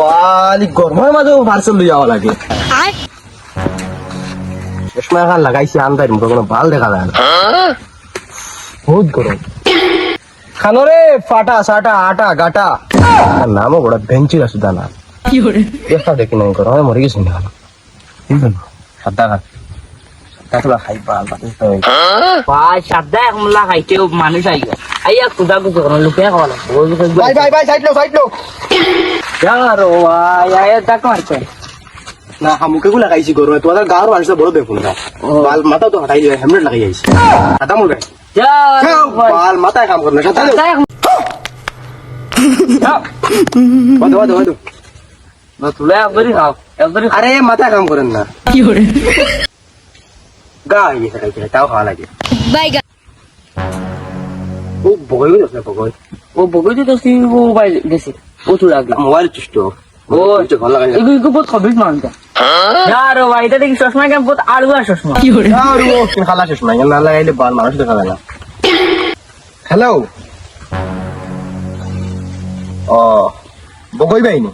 বালি গরমের মাঝে পার্সেল লই যাওয়া লাগে। চশমা এখন লাগাইছি আন্দার মুখে কোনো ভালো দেখা যায় না। বহুত গরম খানো রে ফাটা সাটা আটা গাটা। আর নামও গোড়া বেঞ্চি আছে দানা একটা দেখি নাই গরমে মরে গেছি না সাদা খাইতে মানুষ আইয়া আইয়া খুদা কোনো লোকে খাওয়া লাগবে আয়া তাক মারছে না হামুকে গুলা লাগাইছি গরমে তোমাদের গাঁর মানুষটা বড় দেখুন না। বাল মাথা তো হাঁটাই হেমলেট লাগাই আইছি। হাতা ভাই। বাল মাথায় কাম করে একবারই আরে মাথায় কাম করেন না। গা ইয়ে তাও খাওয়া লাগে। ও বগই আছে বগই ও বগই তো ও ভাই গেছে। ও তুই আগে মোবাইল চুষ্ট ও ভালো লাগে এগুলো এগুলো বহুত খবিস মানটা যার ভাই এটা দেখি চশমা কেমন বহুত আলু চশমা। আর ও খালা শেষ না লাগাইলে বাল মানুষ দেখা যায় না। হ্যালো ও বগই বাইনি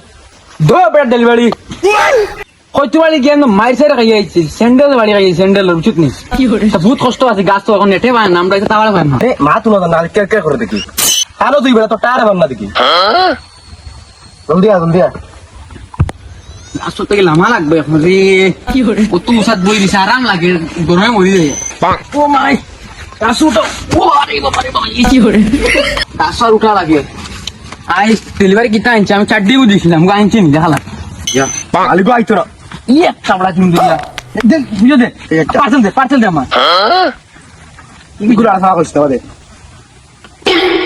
দো বেটা ডেলিভারি। কইতে বাড়ি গিয়ে মাইর সাইড খাই আইছি স্যান্ডেল বাড়ি খাই স্যান্ডেল উচিত নি বহুত কষ্ট আছে গাছ তো এখন নেটে পায় না আমরা তাওয়ারে পাই না। মা তুলো না কে কে করে দেখি। তুই বেটা তো টায়ার বান্না দেখি। জলদি আ জলদি আ গাছ থেকে লামা লাগবে এখন রে কত উসাত বই দিছে আরাম লাগে গরমে মরি যায়। ও মাই গাছ উঠো ও আরে বাবা রে বাবা কি করে গাছ উঠা লাগে। আই ডেলিভারি কিতা আনছি আমি চারটি বুঝিছিলাম গো আনছি নি দেখালাম ইয়া আলিগো আইতো না ইয়ে চাবড়া চুন দিয়া দে বুঝো দে পার্সেল দে পার্সেল দে আমার কি আসা আমাদের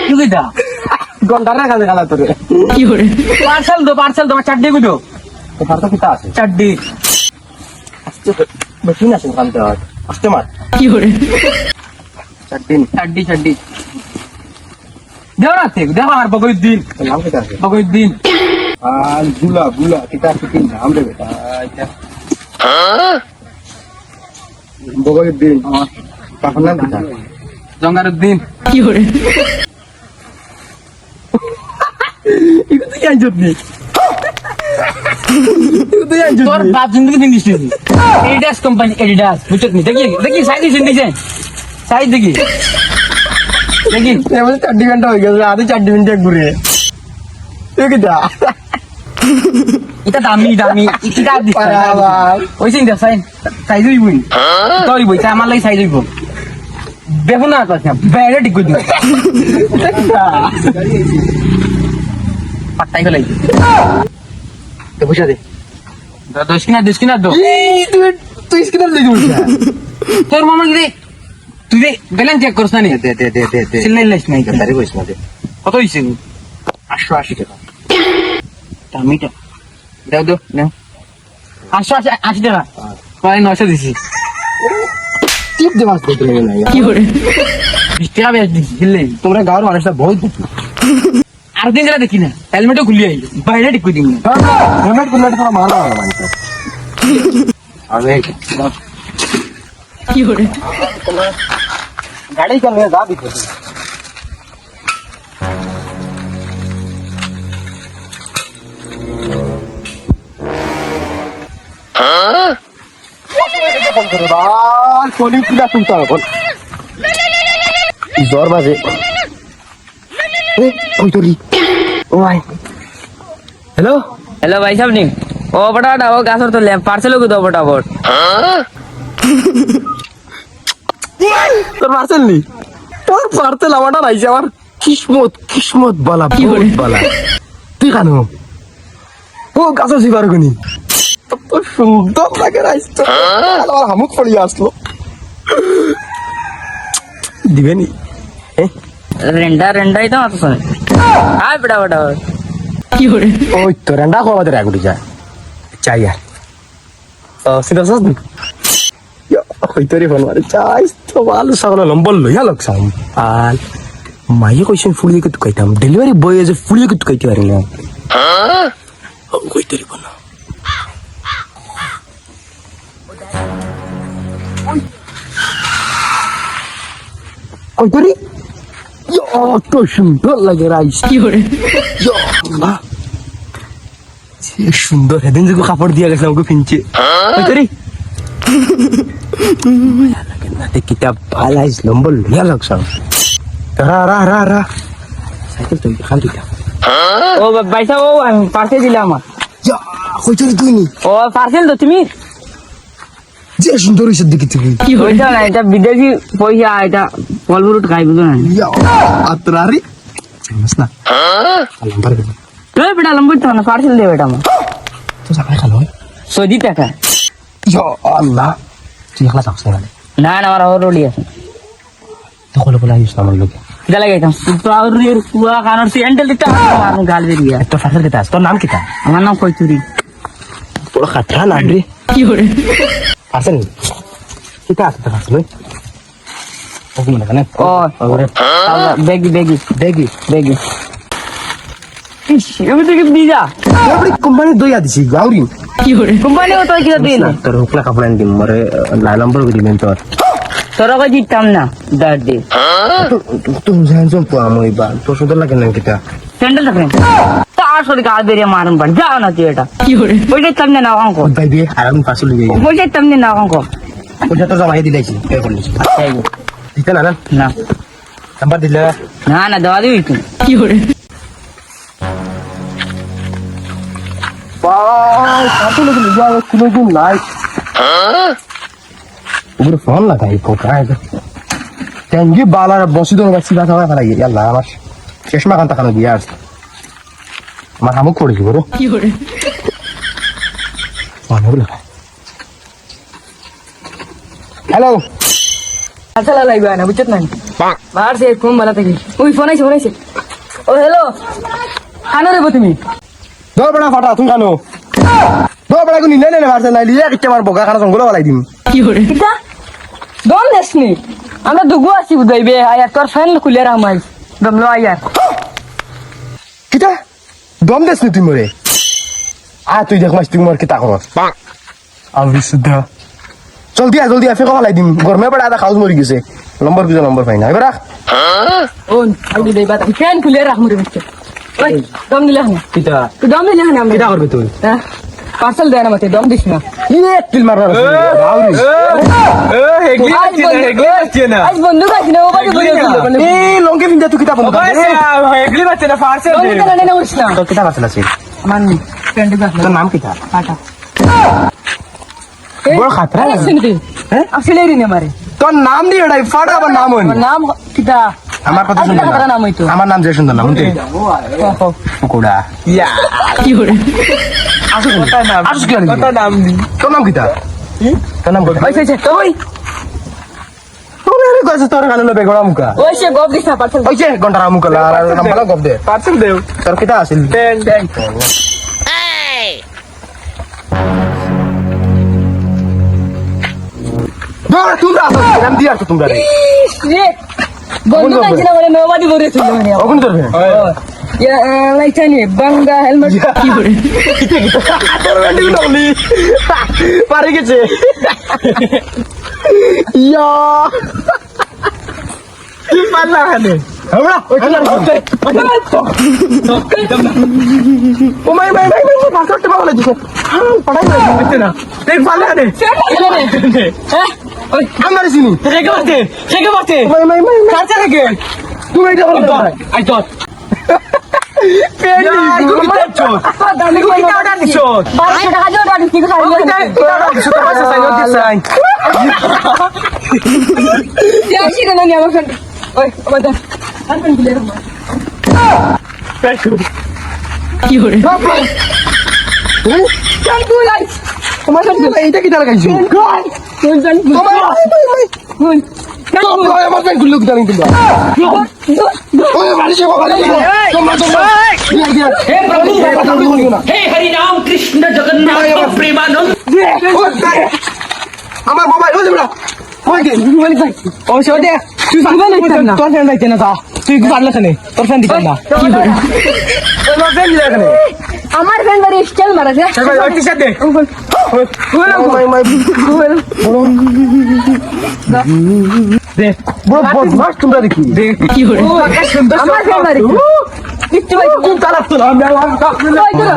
কি কইতা পার্সেল দো পার্সেল দো আমার তো পারতো কিতা আছে? দিন। দেও না বগই দিন। নাম কিতা আছে? বগই দিন। আরগুলা গুলা কিতা কি নাম রে বেটা? এটা বগরের দিন। কাকার কিতা? জঙ্গার দিন এটা তুই আইজত নি। তোর বাপ জিন্দগি পিন্দিস তুই এডিডাস কোম্পানি এডিডাস বুঝছত নি? দেখি দেখি সাইজ জিন্দি সাইজ দেখি। দেখি। এবার চারটি ঘণ্টা হয়ে গেছে আরও চারটি মিনিট ঘুরে। তুই কিতা এটা দামি দামি। এটা পারাবার। ওই চিন্তা সাইজ সাইজ হইবই তোর হইবই আমার লাগি সাইজ হইব দেখো না তো বাইরে ঠিক করে দিবি পাট্টাই গেলাই তো বুঝা দে। দো তুই তুই স্কিনার বুঝা তোর মামা রে তুই দে ব্যালেন্স চেক করছ না নি? দে দে দে দে দে। চিল্লাই লাইস নাই তারি কইস না দে। কত হইছে? আটশো আশি টাকা। দামিটা দাও দাও আশি আশি টাকা। প্রায় দিছি। টিপ দে মাছ দেখতে লাগে না। বিশ টাকা বেশ দিছি তোমরা গাঁর মানুষটা বহুত আর দিন গেলে দেখি না হেলমেটও খুলি আই বাইরে ঠিক দিন হেলমেট কুলমেট তোরা মানা হয় মানুষ আরে গাড়ি চালিয়ে যা দিতে। জ্বর বাজে। কই তোরি? ও ভাই হ্যালো হ্যালো ভাই সাহেব নি ও ফটাফট ও গাছর তো পার্সেল করে দাও ফটাফট তোর পার্সেল নি? তোর পার্সেল আমারটা রাইছে আমার কিসমত কিসমত বালা বহুত বালা? তুই কেন ও গাছ জিবার গুনি। তো সুন্দর লাগে রাইছে। তো আমার হামুক পড়ি আসলো। দিবে নি? রেন্ডা রেন্ডাই তো মাত্র শুনে আয় বেটা ফটাফট ওই তো চাই আর ও সিধা চাই তো ভালো সাগলা লম্বল লইয়া লোক সাম আর মাইয়ে কইছেন ফুলিয়ে কে তুকাইতাম ডেলিভারি বয় এসে ফুলিয়ে কে তুকাইতে পারি না কই তোরে তো সুন্দর লাগে রাইস। কি করে? কি সুন্দর সেদিন যে কাপড় দিয়া গেছে আমাকে ফিনছে তোরি। নাতে কিতাব পালাইস নম্বর লিয়া লাগছ। রা রা রা রা। সাইকেল তুই তুই ও পয়সা ও পার্সেল দিলে আমার। কই তোর তুই নি? ও পার্সেল তো তুমি? যে সুন্দর হইছে দেখি তুই পয়সা না এটা বিদেশি পয়সা এটা ফল ফ্রুট খাই বুঝো না। আতরারি। জানিস না নাম্বার দে তুই বেটা লম্বই তো না পার্সেল দে বেটা আমার। তো সাকাই খালো। সৌদি টাকা। ইয়া আল্লাহ। তুই একলা থাকছ না না না আমার আর রোডি আছে। তো কলে বলে আইস আমার লোকে। গেলে গেতাম তো আর কুয়া কানোর সিএন্টেল দিতে আমার গাল বেরিয়ে তো ফাসার কিতা তোর নাম কিতা আমার নাম কইচুরি তোর খাতরা না রে। কি কিতা তো বেগি বেগি। বেগি আপনি কোম্পানি দইয়া দিছি গাউরি কোম্পানি ও দিন। তোর হুকলা কাপড় আনি দিম মরে লাই নম্বর করে দিবেন তোর। তোরা কই দিতাম না দাঁড় দে। তুমি জানছো আমি বা তোর সুন্দর লাগে না কিতা স্যান্ডেল থাকবেন তা আসলে গাল বেরিয়ে মারুন পার যাও না তুই এটা। কি করে? পয়সা তামনে না অঙ্ক ভাই বিয়ে আর আমি ফাসল দিয়ে তামনে না অঙ্ক পয়সা তো জমা দিলাইছি দিতে না না না নাম্বার দিলে না না দেওয়া দিবি তুই কি করে ফোন ট্যাঙ্গি বালার বসি হয় ফেলাই আমার দিয়ে আসছে আমার হামুক কি করে হ্যালো আচ্ছা লাগবে না বুঝছত না বাহার সে ফোন বানা থেকে। ওই ফোন আইছে ফোন আইছে ও হ্যালো। কানো রেবো তুমি? দর বেড়া ফাটা তুমি খানো দর বেড়া কোনি নেনে মারছে নাই লিয়ে কিচ্ছে আমার বগা খানা জঙ্গল ফেলাই দিম। কি কিটা দম দেসনি আমরা দুগু আছি বুঝাইবে আয়ার তোর ফ্যান খুলে রাম আই। দম লো আয়ার কিতা? দম দেস নি তুই মরে আ তুই দেখ মাস তুই মর কিতা করস আমি বিশুদ্ধ। জলদি আ জলদি আ ফেকো ফেলাই দিম। গরমে পড়ে আদা খাউজ মরি গেছে। নম্বর কিছু নম্বর পাই না? এবার রাখ ওন আইডি দেই বাত ফ্যান খুলে রাখ মুরে ওই দম দিলে না কিতা তুই দম দিলে না আমরা কিতা করবি তুই? পার্সেল দেয় না মতে দম দিস না। ইয়ে কিল মারবার আউরি আজ বন্ধু কাছে না? ও বাড়ি বলে লঙ্কে তুই বন্ধ। না? না না আছে মান ফ্রেন্ড কাছে নাম কাটা বড় খাতরা না। হ্যাঁ? আসলে রে মারে তোর নাম দিয়ে এটাই ফাটা আবার নাম হইনি নাম কিটা আমার কথা শুনবে নাম হইতো আমার নাম যে সুন্দর নাম শুনতে কুকুড়া কি করে আসুস কি নাম তোর নাম কিতা তোর নাম কিতা ওই সে তুই তোর এর কাছে তোর কানে বেগড়া মুকা ওই সে গপ দিছ না পার্সেল ওই যে ঘণ্টা মুকা আর নাম বলা গব দে পার্সেল দেও তোর কিতা আছিল দেন দেন তোমরা আসো। নাম দিয়ে আসো তোমরা বন্ধু না বলে বলে ছিল মানে। অগুন ধরবে। ইয়া লাইট নি বাঙ্গা হেলমেট। কি করে পারে গেছে। ইয়া। কি পাল্লা খানে আমরা ও মাই মাই মাই মাই পাসওয়ার্ড টা বলে হ্যাঁ পড়াই না না দেখ পাল্লা হ্যাঁ। ওই আমরা চিনি রেগে বাতে রেগে বাতে মাই মাই মাই কাছে রেগে তুমি এটা বলো আই তো পেন দামি কই না অর্ডার দিছো 1200 টাকা দিয়ে অর্ডার দিছি খাই ইয়া সি না নি আমার ফ্রেন্ড ওই আমার দা হাতন দিলে কি করে চল তুই লাই তোমার সাথে এইটা কি লাগাইছো আমার মোবাইল তুই পারলে তোর ফ্রেন্ড দিতাম না। আমার ফ্রেন্ড বাড়ি স্টাইল মারা যায় ওই টি শার্ট দে মাই মাই দে বড় বড় মাস তোমরা দেখি দে কি করে আমার ফ্রেন্ড বাড়ি কিচ্ছু ভাই কোন চালাক তো আমি কই তোরা